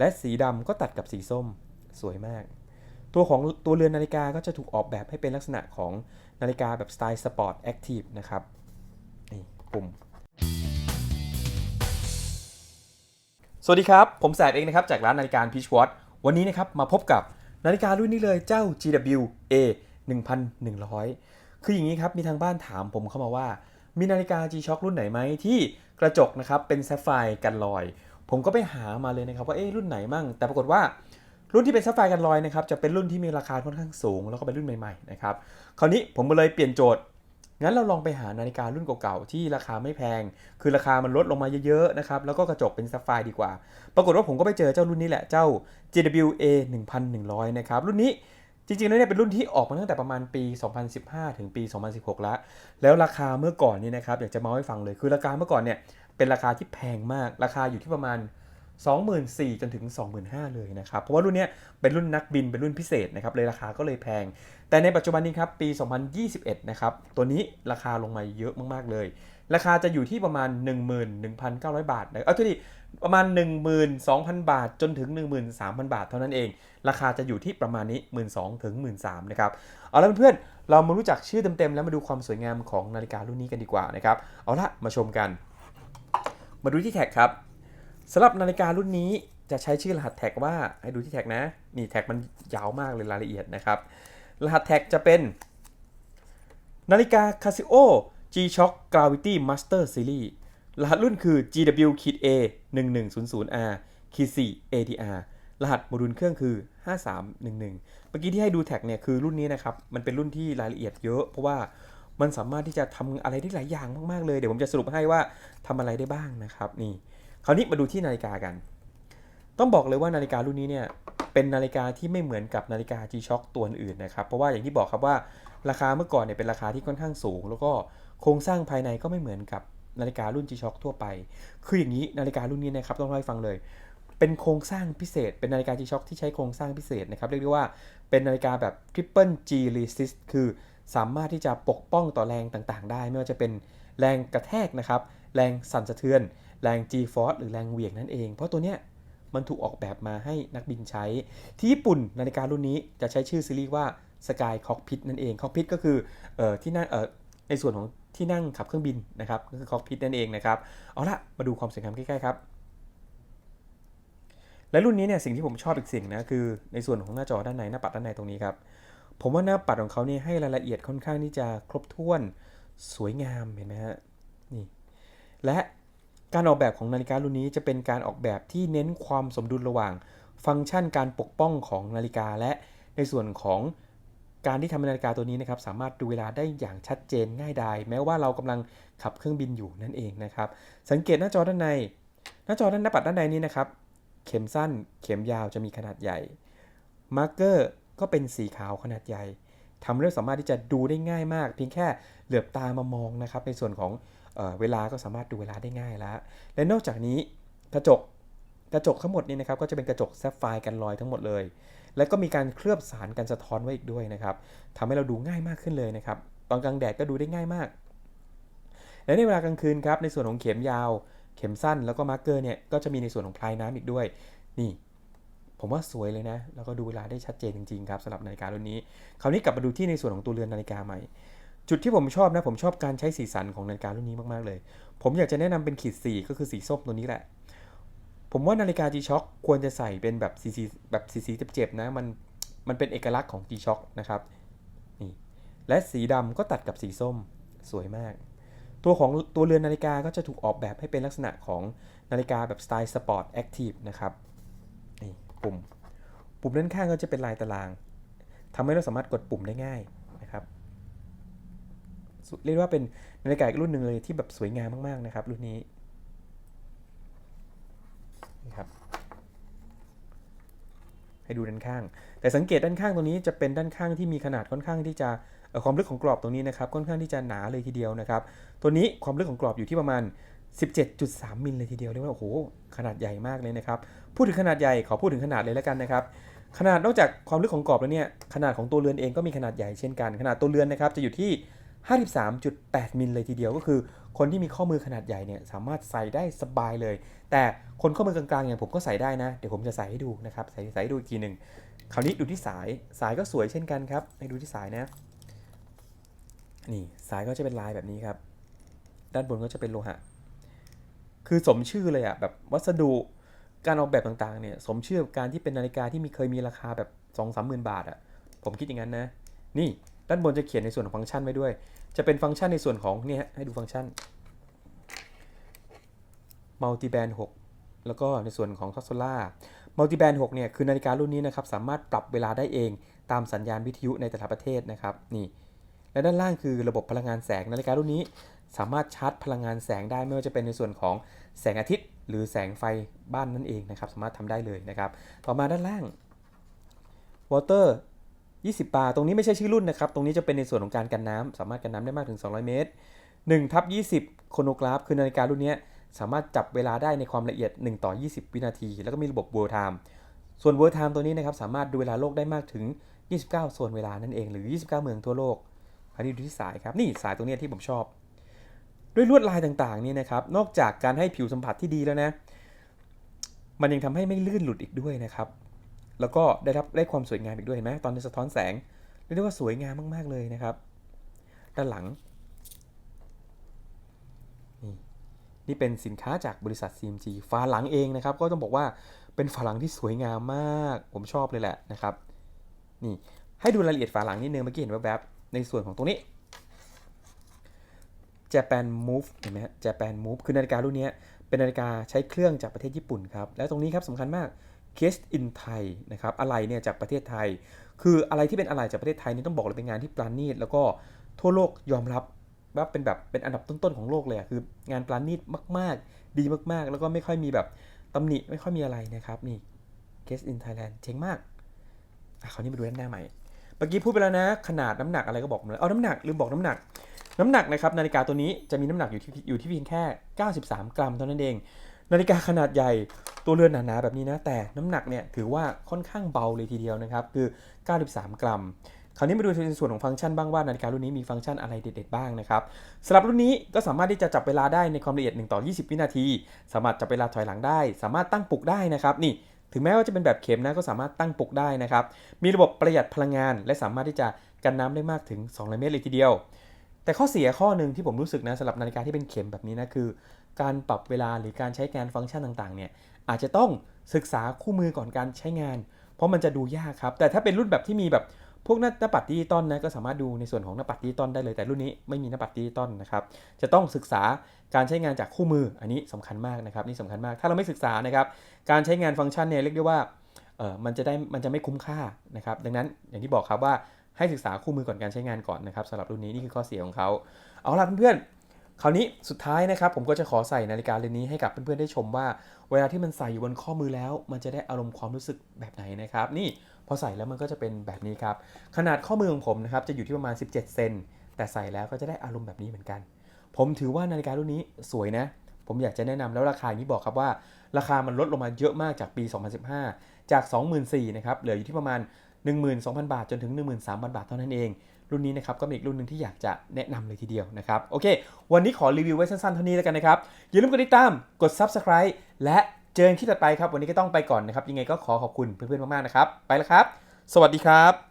และสีดำก็ตัดกับสีส้มสวยมาก ตัวของตัวเรือนนาฬิกาก็จะถูกออกแบบให้เป็นลักษณะของนาฬิกาแบบสไตล์สปอร์ตแอคทีฟนะครับนี่ปุ่มสวัสดีครับ ผมแสบเองนะครับ จากร้านนาฬิกา Peach Watch วันนี้นะครับ มาพบกับนาฬิการุ่นนี้เลยเจ้า GW A 1100 คืออย่างนี้ครับ มีทางบ้านถามผมเข้ามาว่า มีนาฬิกา G-Shock รุ่นไหนไหมที่กระจกนะครับ เป็นแซฟไฟร์กันรอย ผมก็ไปหามาเลยนะครับว่าเอ๊ะรุ่นไหนมั่ง แต่ปรากฏว่ารุ่นที่เป็นแซฟไฟกันรอยนะครับจะเป็นรุ่นที่มีราคาค่อนข้างสูง แล้วก็เป็นรุ่นใหม่ๆนะครับคราวนี้ผมเลยเปลี่ยนโจทย์งั้นเราลองไปหานาฬิการุ่นเก่าๆที่ราคาไม่แพง คือราคามันลดลงมาเยอะๆนะครับแล้วก็กระจกเป็นซัฟไฟดีกว่า ปรากฏว่าผมก็ไปเจอเจ้ารุ่นนี้แหละเจ้า JWA 1100นะครับรุ่นนี้จริงๆแล้วเนี่ยเป็นรุ่นที่ออกมาตั้งแต่ประมาณปี 2015 ถึงปี 2016 แล้ว แล้วราคาเมื่อก่อนนี่นะครับอยากจะมาให้ฟังเลยคือราคาเมื่อก่อนเนี่ย เป็นราคาที่แพงมาก ราคาอยู่ที่ประมาณ 24,000จนถึง 25,000 เลยนะครับ เพราะว่ารุ่นนี้เป็นรุ่นนักบินเป็นรุ่นพิเศษนะครับเลยราคาก็เลยแพง แต่ในปัจจุบันนี้ครับปี 2021 นะครับตัวนี้ราคาลงมาเยอะมากๆเลย ราคาจะอยู่ที่ประมาณ 11,900 บาทนะเอาที่ประมาณ 12,000 บาทจนถึง 13,000 บาทเท่านั้นเอง ราคาจะอยู่ที่ประมาณนี้ 12,000ถึง13,000นะครับเอาละเพื่อนๆเรามารู้จักชื่อเต็มๆแล้วมาดูความสวยงามของนาฬิการุ่นนี้กันดีกว่านะครับเอาละมาชมกัน มาดูที่แท็กครับสำหรับนาฬิการุ่นนี้จะใช้ชื่อรหัสแท็กว่าให้ดูที่แท็กนะนี่แท็กมันยาวมากเลยรายละเอียดนะครับ รหัสแท็กจะเป็น นาฬิกา Casio G-Shock Gravity Master Series รหัสรุ่นคือ GW-A 1100R 4 ADR รหัสโมดูลเครื่องคือ 5311 เมื่อกี้ที่ให้ดูแท็กเนี่ยคือรุ่นนี้นะครับ มันเป็นรุ่นที่รายละเอียดเยอะ เพราะว่า มันสามารถที่จะทำอะไรได้หลายอย่างมากๆเลย เดี๋ยวผมจะสรุปให้ว่าทำอะไรได้บ้างนะครับ นี่ คราวนี้มาดูที่นาฬิกากัน ต้องบอกเลยว่านาฬิการุ่นนี้เนี่ย เป็นนาฬิกาที่ไม่เหมือนกับนาฬิกา G-Shock ตัวอื่นนะครับ เพราะว่าอย่างที่บอกครับว่าราคาเมื่อก่อนเนี่ยเป็นราคาที่ค่อนข้างสูง แล้วก็โครงสร้างภายในก็ไม่เหมือนกับนาฬิการุ่น G-Shock ทั่วไป คืออย่างนี้นาฬิการุ่นนี้นะครับต้องเล่าให้ฟังเลย เป็นโครงสร้างพิเศษ เป็นนาฬิกา G-Shock ที่ใช้โครงสร้างพิเศษนะครับ เรียกได้ว่าเป็นนาฬิกาแบบ Triple G Resist คือ สามารถที่จะปกป้องต่อแรงต่างๆ ได้ ไม่ว่าจะเป็นแรงกระแทกนะครับ แรงสั่นสะเทือน แรง G-force หรือแรงเหวี่ยงนั่นเอง เพราะตัวเนี้ยมันถูกออกแบบมาให้นักบินใช้ ที่ญี่ปุ่นนาฬิการุ่นนี้จะใช้ชื่อซีรีส์ว่า Sky Cockpit นั่นเอง Cockpit ก็คือออที่นั่งในส่วนของที่นั่งขับเครื่องบินนะครับก็คือ Cockpit นั่นเองนะครับเอาละมาดูความสวยงามใกล้ๆครับและรุ่นนี้เนี่ยสิ่งที่ผมชอบอีกสิ่งนะคือในส่วนของหน้าจอด้านในหน้าปัดด้านในตรงนี้ครับ ผมว่าหน้าปัดของเขาเนี่ยให้รายละเอียดค่อนข้างที่จะครบถ้วนสวยงามเห็นไหมฮะนี่และการออกแบบของนาฬิการุ่นนี้จะเป็นการออกแบบที่เน้นความสมดุลระหว่าง ฟังก์ชันการปกป้องของนาฬิกา และในส่วนของการที่ทำนาฬิกาตัวนี้นะครับ สามารถดูเวลาได้อย่างชัดเจนง่ายดายแม้ว่าเรากำลังขับเครื่องบินอยู่นั่นเองนะครับ สังเกตหน้าจอด้านใน หน้าจอด้านหน้าปัดด้านในนี้นะครับ เข็มสั้น เข็มยาวจะมีขนาดใหญ่มาร์กเกอร์ ก็เป็นสีขาวขนาดใหญ่ทำให้เราสามารถที่จะดูได้ง่ายมาก เพียงแค่เหลือบตามามองนะครับ ในส่วนของเออเวลาก็สามารถดูเวลาได้ง่ายแล้ว และนอกจากนี้กระจกกระจกทั้งหมดนี้นะครับก็จะเป็นกระจกแซฟไฟร์กันรอยทั้งหมดเลย แล้วก็มีการเคลือบสารกันสะท้อนไว้อีกด้วยนะครับทำให้เราดูง่ายมากขึ้นเลยนะครับ ตอนกลางแดดก็ดูได้ง่ายมาก และในเวลากลางคืนครับในส่วนของเข็มยาว เข็มสั้นแล้วก็มาร์กเกอร์เนี่ยก็จะมีในส่วนของพลายน้ำอีกด้วย นี่ ผมว่าสวยเลยนะ แล้วก็ดูเวลาได้ชัดเจนจริงๆครับสำหรับนาฬิการุ่นนี้ คราวนี้กลับมาดูที่ในส่วนของตัวเรือนนาฬิกาใหม่ จุดที่ผมชอบนะ ผมชอบการใช้สีสันของนาฬิการุ่นนี้มากๆเลย ผมอยากจะแนะนำเป็นขีดสีก็คือสีส้มตัวนี้แหละ ผมว่านาฬิกา G-Shock ควรจะใส่เป็นแบบสีสีแบบสีสีเจ็บๆนะ มันมันเป็นเอกลักษณ์ของ G-Shock นะครับนี่และสีดำก็ตัดกับสีส้มสวยมาก ตัวของตัวเรือนนาฬิกาก็จะถูกออกแบบให้เป็นลักษณะของนาฬิกาแบบสไตล์สปอร์ตแอคทีฟนะครับ ปุ่ม ปุ่มด้านข้างก็จะเป็นลายตารางทำให้เราสามารถกดปุ่มได้ง่ายนะครับ เรียกว่าเป็นนาฬิกาอีกรุ่นหนึ่งเลยที่แบบสวยงามมากๆนะครับ รุ่นนี้นี่ครับให้ดูด้านข้าง แต่สังเกตด้านข้างตรงนี้จะเป็นด้านข้างที่มีขนาดค่อนข้างที่จะความลึกของกรอบตรงนี้นะครับค่อนข้างที่จะหนาเลยทีเดียวนะครับ ตัวนี้ความลึกของกรอบอยู่ที่ประมาณ 17.3 มิลเลยทีเดียวเรียกว่าโอ้โหขนาดใหญ่มากเลยนะครับ พูดถึงขนาดใหญ่ขอพูดถึงขนาดเลยแล้วกันนะครับ ขนาดนอกจากความลึกของกรอบแล้วเนี่ยขนาดของตัวเรือนเองก็มีขนาดใหญ่เช่นกัน ขนาดตัวเรือนนะครับจะอยู่ที่ 53.8 มิลเลยทีเดียวก็คือ คนที่มีข้อมือขนาดใหญ่เนี่ยสามารถใส่ได้สบายเลย แต่คนข้อมือกลางๆอย่างผมก็ใส่ได้นะ เดี๋ยวผมจะใส่ให้ดูนะครับใส่ใส่ให้ดูอีกทีหนึ่งคราวนี้ดูที่สายสายก็สวยเช่นกันครับให้ดูที่สายนะนี่สายก็จะเป็นลายแบบนี้ครับด้านบนก็จะเป็นโลหะ คือสมชื่อเลยอะแบบวัสดุการออกแบบต่างๆเนี่ยสมชื่อกับการที่เป็นนาฬิกาที่มีเคยมีราคาแบบ2องสามหมื่นบาทอะผมคิดอย่างนั้นนะ นี่ด้านบนจะเขียนในส่วนของฟังก์ชันไว้ด้วย จะเป็นฟังก์ชันในส่วนของเนี่ยให้ดูฟังก์ชัน multi band 6 แล้วก็ในส่วนของ t o s o l a multi band 6เนี่ยคือนาฬิการุ่นนี้นะครับสามารถปรับเวลาได้เองตามสัญญาณวิทยุในแต่ละประเทศนะครับนี่และด้านล่างคือระบบพลังงานแสงนาฬิการุ่นนี้ สามารถชาร์จพลังงานแสงได้ไม่ว่าจะเป็นในส่วนของ แสงอาทิตย์ หรือแสงไฟบ้านนั่นเองนะครับ สามารถทำได้เลยนะครับ ต่อมาด้านล่าง water 20 บาร์ตรงนี้ไม่ใช่ชื่อรุ่นนะครับ ตรงนี้จะเป็นในส่วนของการกันน้ำสามารถกันน้ำได้มากถึง 200 เมตร1ทับ20 โคโนกราฟ คือนาฬิการุ่นนี้สามารถจับเวลาได้ในความละเอียด 1 ต่อ 20 วินาที แล้วก็มีระบบ world time ส่วน world time ตัวนี้นะครับ สามารถดูเวลาโลกได้มากถึง 29 โซนเวลานั่นเอง หรือ 29 เมืองทั่วโลก อันนี้ดูที่สายครับ นี่สายตรงนี้ที่ผมชอบ ด้วยลวดลายต่างๆนี่นะครับ นอกจากการให้ผิวสัมผัสที่ดีแล้วนะ มันยังทำให้ไม่ลื่นหลุดอีกด้วยนะครับ แล้วก็ได้รับได้ความสวยงามอีกด้วยเห็นไหมตอนสะท้อนแสงเรียกได้ว่าสวยงามมากๆเลยนะครับ ด้านหลัง นี่นี่เป็นสินค้าจากบริษัท CMG ฝาหลังเองนะครับ ก็ต้องบอกว่าเป็นฝาหลังที่สวยงามมาก ผมชอบเลยแหละนะครับ นี่ให้ดูรายละเอียดฝาหลังนิดนึงเมื่อกี้เห็นแวบๆในส่วนของตรงนี้ Japan Move เห็นไหมฮะ Japan Move คือนาฬิการุ่นนี้เป็นนาฬิกาใช้เครื่องจากประเทศญี่ปุ่นครับ และตรงนี้ครับสำคัญมาก Case in Thai นะครับอะไรเนี่ยจากประเทศไทย คืออะไรที่เป็นอะไรจากประเทศไทยนี่ต้องบอกเลยเป็นงานที่ปราณีตแล้วก็ทั่วโลกยอมรับว่าเป็นแบบเป็นอันดับต้นๆของโลกเลยคืองานปราณีตมาก ๆ ดีมากๆ แล้วก็ไม่ค่อยมีแบบตำหนิไม่ค่อยมีอะไรนะครับนี่ Case in Thailand เจ๋งมากอะคราวนี้มาดูด้านหน้าใหม่ มื่อกี้พูดไปแล้วนะ ขนาดน้ำหนักอะไรก็บอกมาเลยเอาน้ำหนักลืมบอกน้ำหนัก น้ำหนักนะครับนาฬิกาตัวนี้จะมีน้ำหนักอยู่ที่อยู่ที่เพียงแค่ 93 กรัมเท่านั้นเอง นาฬิกาขนาดใหญ่ตัวเรือนหนาๆแบบนี้นะ แต่น้ำหนักเนี่ยถือว่าค่อนข้างเบาเลยทีเดียวนะครับคือ 93 กรัมคราวนี้มาดูในส่วนของฟังก์ชันบ้างว่านาฬิการุ่นนี้มีฟังก์ชันอะไรเด็ดๆบ้างนะครับสำหรับรุ่นนี้ก็สามารถที่จะจับเวลาได้ในความละเอียด1ต่อ20 วินาที สามารถจับเวลาถอยหลังได้ สามารถตั้งปลุกได้นะครับนี่ ถึงแม้ว่าจะเป็นแบบเข็มนะก็สามารถตั้งปลุกได้นะครับ มีระบบประหยัดพลังงาน และสามารถที่จะกันน้ำได้มากถึง200เมตรเลยทีเดียว แต่ข้อเสียข้อหนึ่งที่ผมรู้สึกนะสำหรับนาฬิกาที่เป็นเข็มแบบนี้นะคือ การปรับเวลาหรือการใช้งานฟังก์ชันต่างๆเนี่ยอาจจะต้องศึกษาคู่มือก่อนการใช้งาน เพราะมันจะดูยากครับ แต่ถ้าเป็นรุ่นแบบที่มีแบบ พวกหน้าปัดดิจิตอลนะก็สามารถดูในส่วนของหน้าปัดดิจิตอลได้เลยแต่รุ่นนี้ไม่มีหน้าปัดดิจิตอลนะครับจะต้องศึกษาการใช้งานจากคู่มืออันนี้สำคัญมากนะครับนี่สำคัญมากถ้าเราไม่ศึกษานะครับการใช้งานฟังก์ชันเนี่ยเรียกได้ว่าเออมันจะได้มันจะไม่คุ้มค่านะครับดังนั้นอย่างที่บอกครับว่าให้ศึกษาคู่มือก่อนการใช้งานก่อนนะครับสำหรับรุ่นนี้นี่คือข้อเสียของเขาเอาล่ะเพื่อนๆคราวนี้สุดท้ายนะครับผมก็จะขอใส่นาฬิกาเรือนนี้ให้กับเพื่อนๆได้ชมว่า เวลาที่มันใส่อยู่บนข้อมือแล้ว มันจะได้อารมณ์ความรู้สึกแบบไหนนะครับนี่ พอใส่แล้วมันก็จะเป็นแบบนี้ครับ ขนาดข้อมือของผมนะครับจะอยู่ที่ประมาณ 17 เซน แต่ใส่แล้วก็จะได้อารมณ์แบบนี้เหมือนกัน ผมถือว่านาฬิการุ่นนี้สวยนะ ผมอยากจะแนะนำแล้วราคาอย่างที่บอกครับว่า ราคามันลดลงมาเยอะมากจากปี 2015 จาก 24,000นะครับ เหลืออยู่ที่ประมาณ 12,000 บาทจนถึง 13,000 บาทเท่านั้นเอง รุ่นนี้นะครับก็เป็นอีกรุ่นหนึ่งที่อยากจะแนะนำเลยทีเดียวนะครับ โอเค วันนี้ขอรีวิวไว้สั้นๆเท่านี้แล้วกันนะครับ อย่าลืมกดติดตาม กด Subscribe และ เจอกันที่ต่อไปครับ วันนี้ก็ต้องไปก่อนนะครับ ยังไงก็ขอขอบคุณเพื่อนๆมากๆนะครับ ไปแล้วครับ สวัสดีครับ